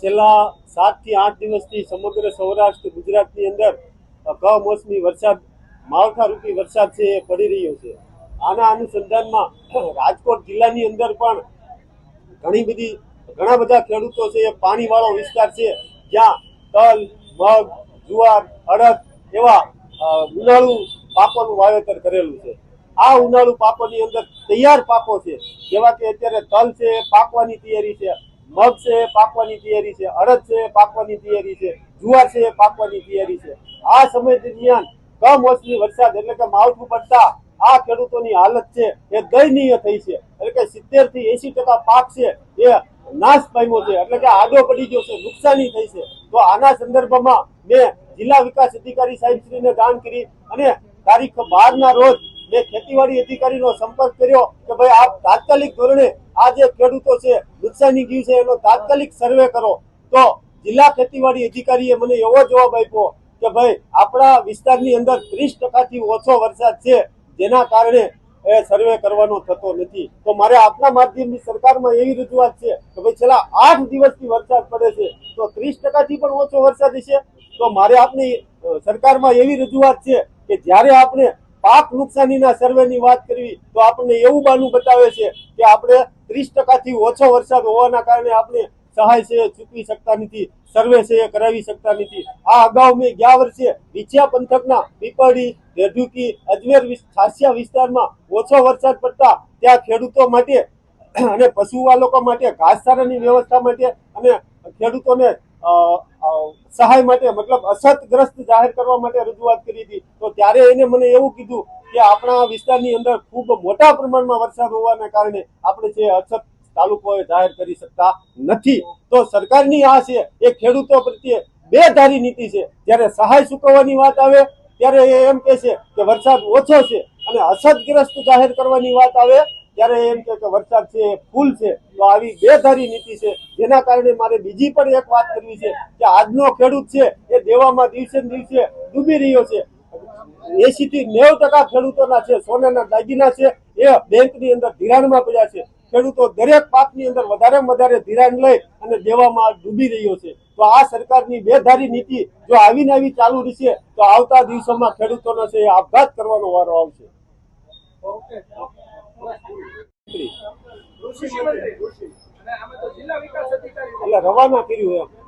છેલ્લા સાતથી આઠ દિવસથી સમગ્ર સૌરાષ્ટ્ર ગુજરાતની અંદર કમોસમી વરસાદ, માવઠારૂપી વરસાદ છે એ પડી રહ્યો છે. આના અનુસંધાનમાં રાજકોટ જિલ્લાની અંદર પણ ઘણી બધી, ઘણા બધા ખેડૂતો છે, એ પાણીવાળો વિસ્તાર છે, જ્યાં તલ, મગ, જુવાર, અડદ એવા ઉનાળુ પાકોનું વાવેતર કરેલું છે. આ ઉનાળુ પાકોની અંદર તૈયાર પાકો છે. જેવા કે અત્યારે તલ છે, પાકવાની તૈયારી છે, મગ છે, પાકવાની તૈયારી છે, અડદ છે, પાકવાની તૈયારી છે, જુવાર છે, પાકવાની તૈયારી છે. આ સમય દરમિયાન કમોસમી વરસાદ એટલે કે માવઠું પડતા આ ખેડૂતોની હાલત છે એ દયનીય થઈ છે. એટલે કે સિત્તેરથી એસી ટકા પાક છે એ નાશ પામ્યો છે. એટલે કે આડો પડી ગયો છે, નુકસાની થઈ છે. તો આના સંદર્ભમાં મેં જિલ્લા વિકાસ અધિકારી સાહેબ શ્રીને જાણ કરી અને તારીખ બાર ના રોજ મેં ખેતીવાડી અધિકારીનો સંપર્ક કર્યો કે ભાઈ આપ તાત્કાલિક ધોરણે આ જે ખેડૂતો છે, નુકસાની ગયું છે, એનો તાત્કાલિક સર્વે કરો. તો જિલ્લા ખેતીવાડી અધિકારીએ મને એવો જવાબ આપ્યો કે ભાઈ, આપણા વિસ્તારની અંદર ત્રીસ ટકાથી ઓછો વરસાદ છે, જેના કારણે એ સર્વે કરવાનો થતો નથી. તો મારે આપના માધ્યમની સરકારમાં એવી રજૂઆત છે કે ભાઈ, છેલ્લા આઠ દિવસથી વરસાદ પડે છે, તો ત્રીસ ટકાથી પણ ઓછો વરસાદ છે તો મારે આપની સરકારમાં એવી રજૂઆત છે કે જ્યારે આપણે પાક નુકસાનીના સર્વેની વાત કરવી તો આપણને એવું બાનું બતાવે છે કે આપણે ત્રીસ ટકાથી ઓછો વરસાદ હોવાના કારણે આપણે સહાય છે, ચૂકવી શકતા નથી, સર્વે છે, કરાવી શકતા નથી. આ અગાઉ મેં ગયા વર્ષે વિછિયા પંથકના પીપળી, રેઢુકી, અજમેર ખાસિયા વિસ્તારમાં ઓછો વરસાદ પડતા ત્યાં ખેડૂતો માટે અને પશુપાલકો માટે ઘાસચારાની વ્યવસ્થા માટે અને ખેડૂતોને સહાય માટે, મતલબ અછતગ્રસ્ત જાહેર કરવા માટે રજૂઆત કરી હતી. તો ત્યારે એને મને એવું કીધું કે આપણા વિસ્તારની અંદર ખૂબ મોટા પ્રમાણમાં વરસાદ હોવાના કારણે આપણે જે અછત તાલુકોએ જાહેર કરી શકતા નથી. તો સરકારની આ છે, એ ખેડૂતો પ્રત્યે બે ધારી નીતિ છે. જ્યારે સહાય ચૂકવવાની વાત આવે, ત્યારે એ એમ કહે છે કે વરસાદ ઓછો છે અને અછતગ્રસ્ત જાહેર કરવાની વાત આવે ત્યારે એમ કે વરસાદ છે, ફૂલ છે, તો આવી બેધારી નીતિ છે. જેના કારણે મારે બીજી પણ એક વાત કરવી છે કે આજનો ખેડૂત છે, એ દેવામાં દિવસે દિવસે ડૂબી રહ્યો છે. એસી થી નેવ ટકા ખેડૂતોના છે, સોનાના દાગીના છે, એ બેંકની અંદર ધિરાણમાં પડ્યા છે. ખેડૂતો દરેક પાકની અંદર વધારે વધારે ધિરાણ લઈ અને દેવામાં ડૂબી રહ્યો છે. તો આ સરકારની બેધારી નીતિ જો આવીને આવી ચાલુ રહેશે, તો આવતા દિવસોમાં ખેડૂતોનો છે આપઘાત કરવાનો વારો આવશે. ઓકે એટલે રવાના કર્યું એમ.